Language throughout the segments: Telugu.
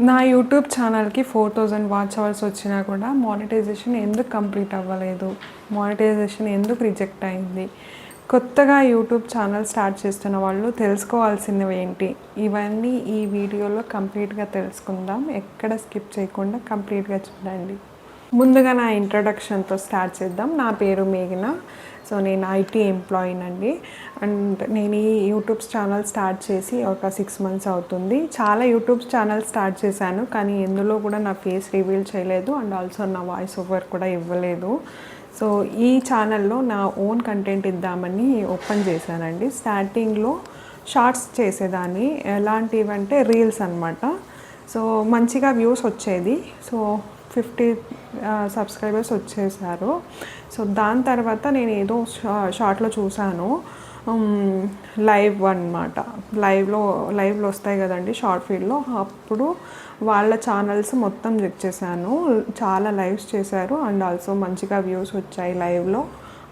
నా యూట్యూబ్ ఛానల్కి ఫోర్ థౌజండ్ వాచ్ అవర్స్ వచ్చినా కూడా మానిటైజేషన్ ఎందుకు కంప్లీట్ అవ్వలేదు? మానిటైజేషన్ ఎందుకు రిజెక్ట్ అయింది? కొత్తగా యూట్యూబ్ ఛానల్ స్టార్ట్ చేస్తున్న వాళ్ళు తెలుసుకోవాల్సినవి ఏంటి? ఇవన్నీ ఈ వీడియోలో కంప్లీట్గా తెలుసుకుందాం. ఎక్కడ స్కిప్ చేయకుండా కంప్లీట్గా చూడండి. ముందుగా నా ఇంట్రడక్షన్తో స్టార్ట్ చేద్దాం. నా పేరు మేఘన. సో నేను ఐటీ ఎంప్లాయీనండి అండ్ నేను ఈ యూట్యూబ్ ఛానల్ స్టార్ట్ చేసి ఒక సిక్స్ మంత్స్ అవుతుంది. చాలా యూట్యూబ్ ఛానల్ స్టార్ట్ చేశాను. కానీ ఎందులో కూడా నా ఫేస్ రివీల్ చేయలేదు. అండ్ ఆల్సో నా వాయిస్ ఓవర్ కూడా ఇవ్వలేదు. సో ఈ ఛానల్లో నా ఓన్ కంటెంట్ ఇద్దామని ఓపెన్ చేశానండి. స్టార్టింగ్లో షార్ట్స్ చేసేదాన్ని. ఎలాంటివంటే రీల్స్ అనమాట సో మంచిగా వ్యూస్ వచ్చేది. సో ఫిఫ్టీ సబ్స్క్రైబర్స్ వచ్చేసారు. సో దాని తర్వాత నేను ఏదో షా- షార్ట్లో చూశాను. లైవ్ అన్నమాట. లైవ్లో లైవ్లో వస్తాయి కదండి షార్ట్ ఫీల్డ్లో అప్పుడు వాళ్ళ ఛానల్స్ మొత్తం చెక్ చేశాను. చాలా లైవ్స్ చేశారు. అండ్ ఆల్సో మంచిగా వ్యూస్ వచ్చాయి లైవ్లో.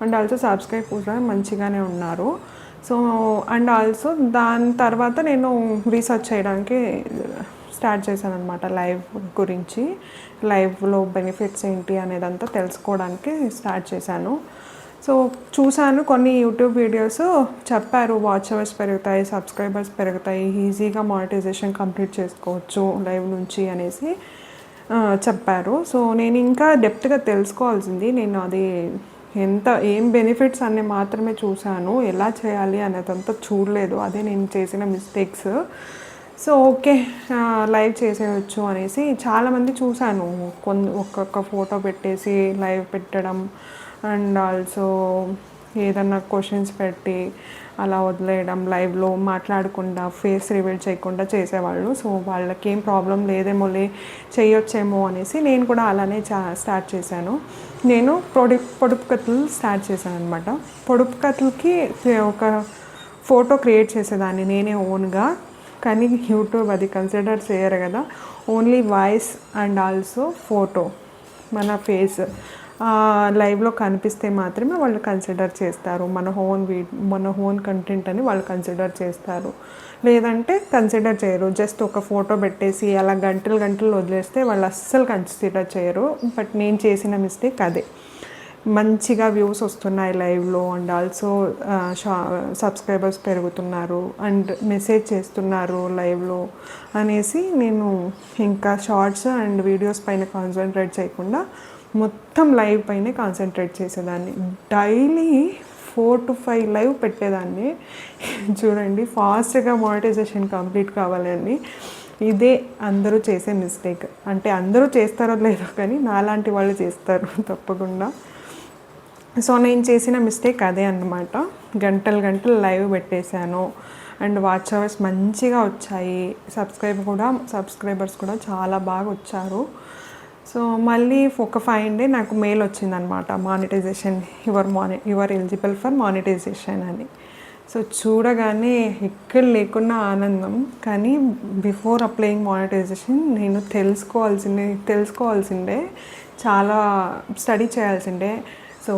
అండ్ ఆల్సో సబ్స్క్రైబ్ కూడా మంచిగానే ఉన్నారు. సో అండ్ ఆల్సో దాని తర్వాత నేను రీసెర్చ్ చేయడానికి స్టార్ట్ చేశాను అనమాట లైవ్ గురించి. లైవ్లో బెనిఫిట్స్ ఏంటి అనేదంతా తెలుసుకోవడానికి స్టార్ట్ చేశాను. సో చూశాను కొన్ని యూట్యూబ్ వీడియోస్. చెప్పారు వాచ్ అవర్స్ పెరుగుతాయి సబ్స్క్రైబర్స్ పెరుగుతాయి ఈజీగా మానిటైజేషన్ కంప్లీట్ చేసుకోవచ్చు లైవ్ నుంచి అనేసి చెప్పారు. సో నేను ఇంకా డెప్త్గా తెలుసుకోవాల్సింది నేను అది ఎంత ఏం బెనిఫిట్స్ అన్ని మాత్రమే చూశాను ఎలా చేయాలి అనేదంతా చూడలేదు. అదే నేను చేసిన మిస్టేక్స్. సో ఓకే లైవ్ చేసేయచ్చు అనేసి చాలామంది చూశాను. కొన్ని ఒక్కొక్క ఫోటో పెట్టేసి లైవ్ పెట్టడం అండ్ ఆల్సో ఏదన్నా క్వశ్చన్స్ పెట్టి అలా వదిలేయడం లైవ్లో మాట్లాడకుండా ఫేస్ రివీల్ చేయకుండా చేసేవాళ్ళు. సో వాళ్ళకి ఏం ప్రాబ్లం లేదేమో లే చేయొచ్చేమో అనేసి నేను కూడా అలానే చా స్టార్ట్ చేశాను. నేను పొడి పొడుపు కథలు స్టార్ట్ చేశాను అనమాట పొడుపు కథలకి ఒక ఫోటో క్రియేట్ చేసేదాన్ని నేనే ఓన్గా. కానీ యూట్యూబ్ అది కన్సిడర్ చేయరు కదా. Only voice and also photo మన ఫేస్ లైవ్లో కనిపిస్తే మాత్రమే వాళ్ళు కన్సిడర్ చేస్తారు. మన హోన్ వీ మన హోన్ కంటెంట్ అని వాళ్ళు కన్సిడర్ చేస్తారు. లేదంటే కన్సిడర్ చేయరు. జస్ట్ ఒక ఫోటో పెట్టేసి అలా గంటలు గంటలు వదిలేస్తే వాళ్ళు అస్సలు కన్సిడర్ చేయరు. బట్ నేను చేసిన మిస్టేక్ అదే. మంచిగా వ్యూస్ వస్తున్నాయి లైవ్లో అండ్ ఆల్సో షా సబ్స్క్రైబర్స్ పెరుగుతున్నారు అండ్ మెసేజ్ చేస్తున్నారు లైవ్లో అనేసి నేను ఇంకా షార్ట్స్ అండ్ వీడియోస్ పైన కాన్సన్ట్రేట్ చేయకుండా మొత్తం లైవ్ పైనే కాన్సన్ట్రేట్ చేసేదాన్ని. Daily four to five live పెట్టేదాన్ని. చూడండి ఫాస్ట్గా మానిటైజేషన్ కంప్లీట్ కావాలని ఇదే అందరూ చేసే మిస్టేక్. అంటే అందరూ చేస్తారో లేదో కానీ నాలాంటి వాళ్ళు చేస్తారు తప్పకుండా. సో నేను చేసిన మిస్టేక్ అదే అన్నమాట. గంటలు గంటలు లైవ్ పెట్టేశాను. అండ్ వాచ్ అవర్స్ మంచిగా వచ్చాయి. సబ్స్క్రైబ్ కూడా సబ్స్క్రైబర్స్ కూడా చాలా బాగా వచ్చారు. సో మళ్ళీ ఒక ఫైవ్ డే నాకు మెయిల్ వచ్చిందనమాట మానిటైజేషన్ యువర్ మాని యువర్ ఎలిజిబుల్ ఫర్ మానిటైజేషన్ అని. సో చూడగానే ఎక్కడ లేకున్నా ఆనందం. కానీ బిఫోర్ అప్లయింగ్ మానిటైజేషన్ నేను తెలుసుకోవాల్సిందే తెలుసుకోవాల్సిందే చాలా స్టడీ చేయాల్సిందే. సో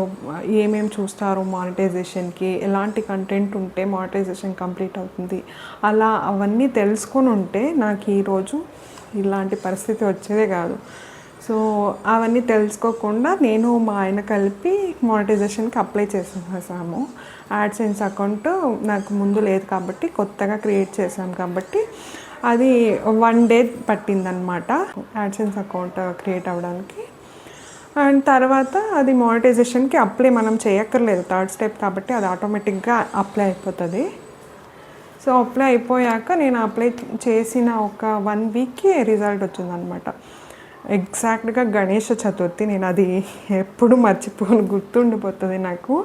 ఏమేమి చూస్తారు మానిటైజేషన్కి? ఎలాంటి కంటెంట్ ఉంటే మానిటైజేషన్ కంప్లీట్ అవుతుంది? అలా అవన్నీ తెలుసుకొని ఉంటే నాకు ఈరోజు ఇలాంటి పరిస్థితి వచ్చేదే కాదు. సో అవన్నీ తెలుసుకోకుండా నేను మా ఆయన కలిపి మానిటైజేషన్కి అప్లై చేసేసాము యాడ్సెన్స్ అకౌంట్ నాకు ముందు లేదు కాబట్టి కొత్తగా క్రియేట్ చేసాం కాబట్టి అది వన్ డే పట్టిందనమాట యాడ్సెన్స్ అకౌంట్ క్రియేట్ అవ్వడానికి. అండ్ తర్వాత అది మానిటైజేషన్కి అప్లై మనం చేయక్కర్లేదు. థర్డ్ స్టెప్ కాబట్టి అది ఆటోమేటిక్గా అప్లై అయిపోతుంది. సో అప్లై అయిపోయాక నేను అప్లై చేసిన ఒక వన్ వీక్కి రిజల్ట్ వచ్చిందనమాట ఎగ్జాక్ట్గా గణేష చతుర్థి. నేను అది ఎప్పుడు మర్చిపోను. గుర్తుండిపోతుంది నాకు.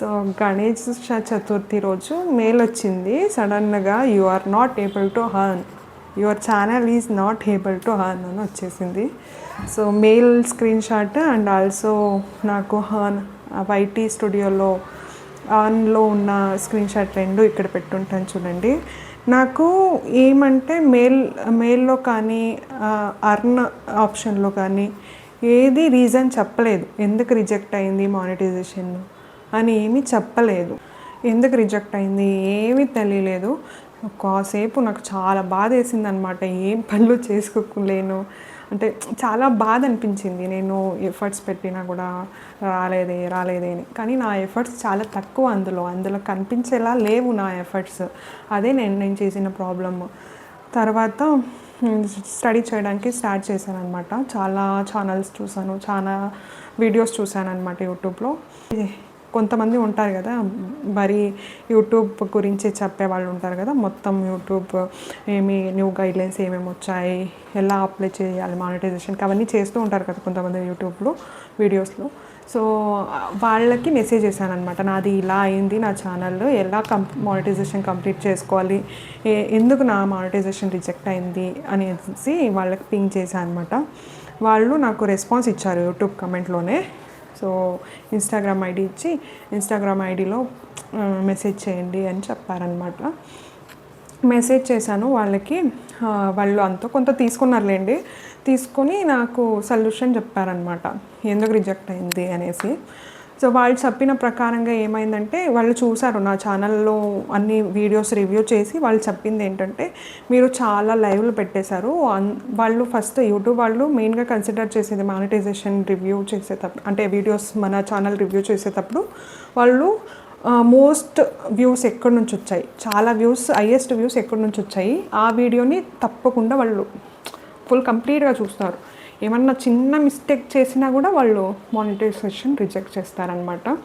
సో గణేష్ చతుర్థి రోజు మెయిల్ వచ్చింది. సడన్గా you are not able to earn your channel is not able to earn అని వచ్చేసింది. So mail screenshot and also నాకు హర్న్ వైటీ స్టూడియోలో ఆన్లో ఉన్న స్క్రీన్ షాట్ రెండు ఇక్కడ పెట్టుంటాను చూడండి. నాకు ఏమంటే మెయిల్ మెయిల్లో కానీ అర్న్ ఆప్షన్లో కానీ ఏది రీజన్ చెప్పలేదు. ఎందుకు రిజెక్ట్ అయింది మానిటైజేషన్ అని ఏమీ చెప్పలేదు. ఎందుకు రిజెక్ట్ అయింది ఏమీ తెలియలేదు. కాసేపు నాకు చాలా బాధ వేసింది అనమాట ఏం పనులు చేసుకోలేను. అంటే చాలా బాధ అనిపించింది నేను ఎఫర్ట్స్ పెట్టినా కూడా రాలేదే రాలేదే అని. కానీ నా ఎఫర్ట్స్ చాలా తక్కువ అందులో. అందులో కనిపించేలా లేవు నా ఎఫర్ట్స్ అదే నేను నేను చేసిన ప్రాబ్లమ్ తర్వాత స్టడీ చేయడానికి స్టార్ట్ చేశాను అనమాట చాలా ఛానల్స్ చూసాను చాలా వీడియోస్ చూశాను అనమాట యూట్యూబ్లో. కొంతమంది ఉంటారు కదా మరి యూట్యూబ్ గురించి చెప్పే వాళ్ళు ఉంటారు కదా మొత్తం యూట్యూబ్ ఏమి న్యూ గైడ్లైన్స్ ఏమేమి వచ్చాయి ఎలా అప్లై చేయాలి మానిటైజేషన్కి అవన్నీ చేస్తూ ఉంటారు కదా కొంతమంది యూట్యూబ్లో వీడియోస్లో. సో వాళ్ళకి మెసేజ్ చేశాను అనమాట నాది ఇలా అయింది నా ఛానల్ ఎలా కం మానిటైజేషన్ కంప్లీట్ చేసుకోవాలి ఎందుకు నా మానిటైజేషన్ రిజెక్ట్ అయింది అనేసి వాళ్ళకి పింక్ చేశాను అనమాట వాళ్ళు నాకు రెస్పాన్స్ ఇచ్చారు యూట్యూబ్ కమెంట్లోనే సో ఇన్స్టాగ్రామ్ ఐడి ఇచ్చి ఇన్స్టాగ్రామ్ ఐడిలో మెసేజ్ చేయండి అని చెప్పారనమాట మెసేజ్ చేశాను వాళ్ళకి వాళ్ళు అంతా కొంత తీసుకున్నారులేండి. తీసుకొని నాకు సొల్యూషన్ చెప్పారనమాట ఎందుకు రిజెక్ట్ అయింది అనేసి. సో వాళ్ళు చెప్పిన ప్రకారంగా ఏమైందంటే వాళ్ళు చూశారు నా ఛానల్లో అన్ని వీడియోస్ రివ్యూ చేసి వాళ్ళు చెప్పింది ఏంటంటే మీరు చాలా లైవ్లు పెట్టేశారు. అన్- వాళ్ళు ఫస్ట్ యూట్యూబ్ వాళ్ళు మెయిన్గా కన్సిడర్ చేసేది మానిటైజేషన్ రివ్యూ చేసేటప్పుడు అంటే వీడియోస్ మన ఛానల్ రివ్యూ చేసేటప్పుడు వాళ్ళు మోస్ట్ వ్యూస్ ఎక్కడి నుంచి వచ్చాయి? చాలా వ్యూస్ హయ్యెస్ట్ వ్యూస్ ఎక్కడి నుంచి వచ్చాయి? ఆ వీడియోని తప్పకుండా వాళ్ళు ఫుల్ కంప్లీట్గా చూస్తారు. ఏమన్నా చిన్న మిస్టేక్ చేసినా కూడా వాళ్ళు మానిటైజేషన్ రిజెక్ట్ చేస్తారనమాట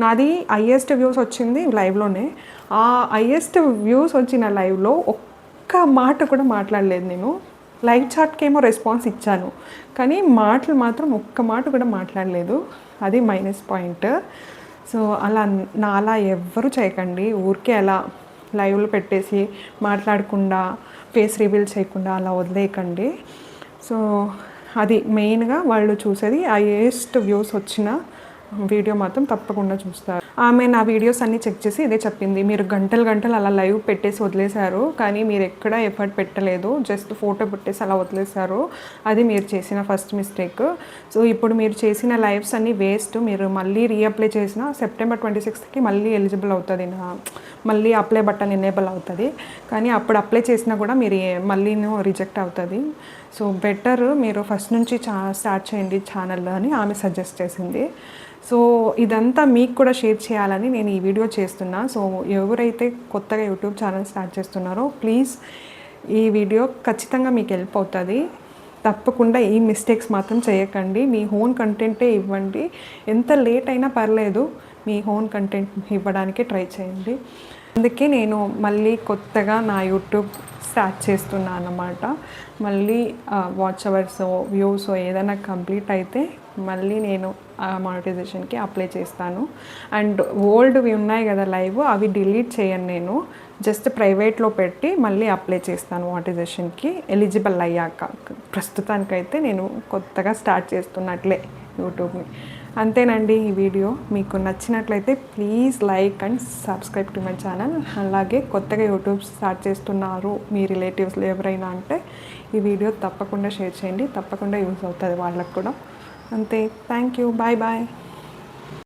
నాది హయ్యెస్ట్ వ్యూస్ వచ్చింది లైవ్లోనే ఆ హయ్యెస్ట్ వ్యూస్ వచ్చిన లైవ్లో ఒక్క మాట కూడా మాట్లాడలేదు నేను. లైవ్ చాట్కి ఏమో రెస్పాన్స్ ఇచ్చాను. కానీ మాటలు మాత్రం ఒక్క మాట కూడా మాట్లాడలేదు. అది మైనస్ పాయింట్ సో అలా నా అలా ఎవ్వరూ చేయకండి. ఊరికే అలా లైవ్లో పెట్టేసి మాట్లాడకుండా ఫేస్ రివీల్ చేయకుండా అలా వదిలేయకండి. సో అది మెయిన్గా వాళ్ళు చూసేది హైయెస్ట్ వ్యూస్ వచ్చిన వీడియో మాత్రం తప్పకుండా చూస్తారు. ఆమె నా వీడియోస్ అన్నీ చెక్ చేసి ఇదే చెప్పింది. మీరు గంటలు గంటలు అలా లైవ్ పెట్టేసి వదిలేశారు కానీ మీరు ఎక్కడ ఎఫర్ట్ పెట్టలేదు జస్ట్ ఫోటో పెట్టేసి అలా వదిలేశారు. అది మీరు చేసిన ఫస్ట్ మిస్టేక్ సో ఇప్పుడు మీరు చేసిన లైవ్స్ అన్నీ వేస్ట్ మీరు మళ్ళీ రీఅప్లై చేసిన సెప్టెంబర్ ట్వంటీ సిక్స్త్కి మళ్ళీ ఎలిజిబుల్ అవుతుంది నా మళ్ళీ అప్లై బటన్ ఎనేబుల్ అవుతుంది. కానీ అప్పుడు అప్లై చేసినా కూడా మీరు మళ్ళీ రిజెక్ట్ అవుతుంది. సో బెటర్ మీరు ఫస్ట్ నుంచి చా స్టార్ట్ చేయండి ఛానల్లో అని ఆమె సజెస్ట్ చేసింది. సో ఇదంతా మీకు కూడా షేర్ చేయాలని నేను ఈ వీడియో చేస్తున్నా. సో ఎవరైతే కొత్తగా యూట్యూబ్ ఛానల్ స్టార్ట్ చేస్తున్నారో ప్లీజ్ ఈ వీడియో ఖచ్చితంగా మీకు హెల్ప్ అవుతుంది. తప్పకుండా ఈ మిస్టేక్స్ మాత్రం చేయకండి. మీ హోన్ కంటెంటే ఇవ్వండి. ఎంత లేట్ అయినా పర్లేదు మీ హోన్ కంటెంట్ ఇవ్వడానికి ట్రై చేయండి. అందుకే నేను మళ్ళీ కొత్తగా నా యూట్యూబ్ స్టార్ట్ చేస్తున్నాను అన్నమాట మళ్ళీ వాచ్ అవర్స్ వ్యూస్ ఏదైనా కంప్లీట్ అయితే మళ్ళీ నేను మానిటైజేషన్కి అప్లై చేస్తాను. అండ్ ఓల్డ్వి ఉన్నాయి కదా లైవ్ అవి డిలీట్ చేయను నేను. జస్ట్ ప్రైవేట్లో పెట్టి మళ్ళీ అప్లై చేస్తాను మానిటైజేషన్కి ఎలిజిబుల్ అయ్యాక ప్రస్తుతానికైతే నేను కొత్తగా స్టార్ట్ చేస్తున్నట్లే యూట్యూబ్ని. అంతేనండి ఈ వీడియో. మీకు నచ్చినట్లయితే please like and subscribe to my channel. అలాగే కొత్తగా యూట్యూబ్ స్టార్ట్ చేస్తున్నారు మీ రిలేటివ్స్లో ఎవరైనా అంటే ఈ వీడియో తప్పకుండా షేర్ చేయండి. తప్పకుండా యూస్ అవుతుంది వాళ్ళకు కూడా. అంతే. Thank you. Bye bye.